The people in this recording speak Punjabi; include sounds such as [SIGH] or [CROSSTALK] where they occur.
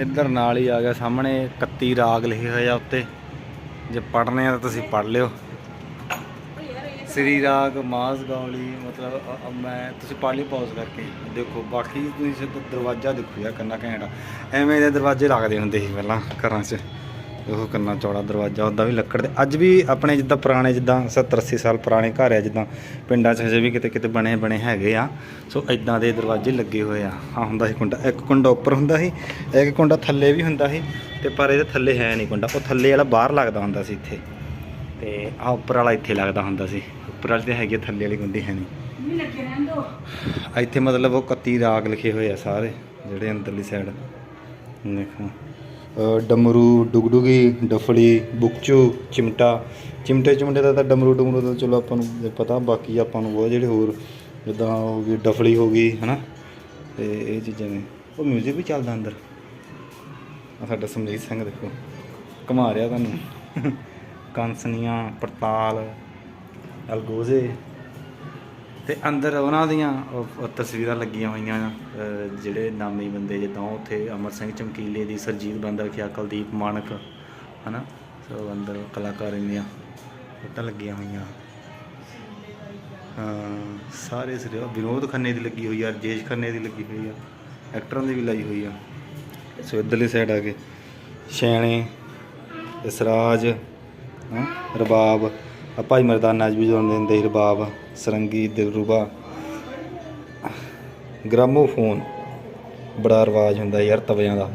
ਇੱਧਰ ਨਾਲ ਹੀ ਆ ਗਿਆ ਸਾਹਮਣੇ 31 ਰਾਗ ਲਿਖੇ ਹੋਏ ਆ ਉੱਤੇ। ਜੇ ਪੜ੍ਹਨੇ ਆ ਤਾਂ ਤੁਸੀਂ ਪੜ੍ਹ ਲਿਓ। ਸ੍ਰੀ ਰਾਗ ਮਾਸ ਗੌਲੀ ਮਤਲਬ ਮੈਂ, ਤੁਸੀਂ ਪੜ੍ਹ ਲਈ ਪੌਜ਼ ਕਰਕੇ। ਦੇਖੋ, ਬਾਕੀ ਤੁਸੀਂ ਦਰਵਾਜ਼ਾ ਦੇਖੋ ਯਾਰ, ਕੰਨਾ ਘੈਂਟ ਐਵੇਂ ਦੇ ਦਰਵਾਜ਼ੇ ਲੱਗਦੇ ਹੁੰਦੇ ਸੀ ਪਹਿਲਾਂ ਘਰਾਂ 'ਚ। ਉਹ ਕੰਨਾ ਚੌੜਾ ਦਰਵਾਜ਼ਾ ਉਹਦਾ ਵੀ ਲੱਕੜ ਦੇ। ਅੱਜ ਵੀ ਆਪਣੇ ਜਿੱਦਾਂ ਪੁਰਾਣੇ ਜਿੱਦਾਂ 70 80 ਸਾਲ ਪੁਰਾਣੇ ਘਰ ਆ ਜਿੱਦਾਂ ਪਿੰਡਾਂ 'ਚ ਹਜੇ ਵੀ ਕਿਤੇ ਕਿਤੇ ਬਣੇ ਬਣੇ ਹੈਗੇ ਆ। ਸੋ ਇਦਾਂ ਦੇ ਦਰਵਾਜ਼ੇ ਲੱਗੇ ਹੋਏ ਆ। ਆ ਹੁੰਦਾ ਸੀ ਕੁੰਡਾ ਇੱਕ ਕੁੰਡਾ ਉੱਪਰ ਹੁੰਦਾ ਸੀ ਇੱਕ ਕੁੰਡਾ ਥੱਲੇ ਵੀ ਹੁੰਦਾ ਸੀ ਤੇ ਪਰ ਇਹਦੇ ਥੱਲੇ ਹੈ ਨਹੀਂ ਕੁੰਡਾ। ਉਹ ਥੱਲੇ ਵਾਲਾ ਬਾਹਰ ਲੱਗਦਾ ਹੁੰਦਾ ਸੀ ਇੱਥੇ। ਤੇ ਆ ਉੱਪਰ ਵਾਲਾ ਇੱਥੇ ਲੱਗਦਾ ਹੁੰਦਾ ਸੀ। ਉੱਪਰ ਵਾਲੀ ਤੇ ਹੈਗੀ ਥੱਲੇ ਵਾਲੀ ਕੁੰਡੀ ਹੈ ਨਹੀਂ। ਇੱਥੇ ਮਤਲਬ ਉਹ 31 ਰਾਗ ਲਿਖੇ ਹੋਏ ਆ ਸਾਰੇ ਜਿਹੜੇ ਅੰਦਰਲੀ ਸਾਈਡ ਦੇਖੋ। ਡਮਰੂ, ਡੁਗਡੁਗੀ, ਡਫਲੀ, ਬੁਕਚੂ, ਚਿਮਟਾ। ਚਿਮਟੇ ਚਿਮਟੇ ਦਾ ਤਾਂ ਡਮਰੂ ਡਮਰੂ ਦਾ ਚਲੋ ਆਪਾਂ ਨੂੰ ਪਤਾ, ਬਾਕੀ ਆਪਾਂ ਨੂੰ ਉਹ ਜਿਹੜੇ ਹੋਰ ਜਿੱਦਾਂ ਹੋ ਗਈ ਡਫਲੀ ਹੋ ਗਈ, ਹਨਾ? ਤੇ ਇਹ ਚੀਜ਼ਾਂ ਨੇ। ਉਹ ਮਿਊਜ਼ਿਕ ਵੀ ਚੱਲਦਾ ਅੰਦਰ। ਆ ਸਾਡਾ ਸਮਜੀਤ ਸਿੰਘ ਦੇਖੋ। ਘੁਮਾ ਰਿਹਾ ਤੁਹਾਨੂੰ। [LAUGHS] ਕੰਸਨੀਆਂ, ਪੜਤਾਲ, ਅਲਗੋਜ਼ੇ। ਤੇ ਅੰਦਰ ਉਹਨਾਂ ਦੀਆਂ ਉਹ- ਤਸਵੀਰਾਂ ਲੱਗੀਆਂ ਹੋਈਆਂ ਆ, ਜਿਹੜੇ ਨਾਮੀ ਬੰਦੇ ਜਿੱਦਾਂ ਉੱਥੇ ਅਮਰ ਸਿੰਘ ਚਮਕੀਲੇ ਦੀ ਸਰਜੀਤ ਬੰਦਾ ਖਿਆ ਕੁਲਦੀਪ ਮਾਨਕ ਹਨਾ? ਸੋ ਅੰਦਰ ਕਲਾਕਾਰ ਦੀਆਂ ਫੋਟੋਆਂ ਲੱਗੀਆਂ ਹੋਈਆਂ। ਹਾਂ ਸਾਰੇ ਸਿਰੇ ਉਹ ਵਿਨੋਦ ਖੰਨੇ ਦੀ ਲੱਗੀ ਹੋਈ ਆ ਰਜੇਸ਼ ਖੰਨੇ ਦੀ ਲੱਗੀ ਹੋਈ ਆ ਐਕਟਰਾਂ ਦੀ ਵੀ ਲਾਈ ਹੋਈ ਆ। ਸੋ ਇੱਧਰਲੀ ਸਾਈਡ ਆ ਗਏ ਸੈਣੇ ਇਸਰਾਜ ਹਾਂ ਰਬਾਬ ਭਾਈ ਮਰਦਾਨਾ ਜੀ ਵੀ ਜਾਂਦੇ ਹੁੰਦੇ ਸੀ ਰਬਾਬ, ਸਰੰਗੀ, ਦਿਲਰੂਬਾ। ਗ੍ਰਾਮੋਫੋਨ ਬੜਾ ਰਵਾਜ਼ ਹੁੰਦਾ ਯਾਰ ਤਵਿਆਂ ਦਾ।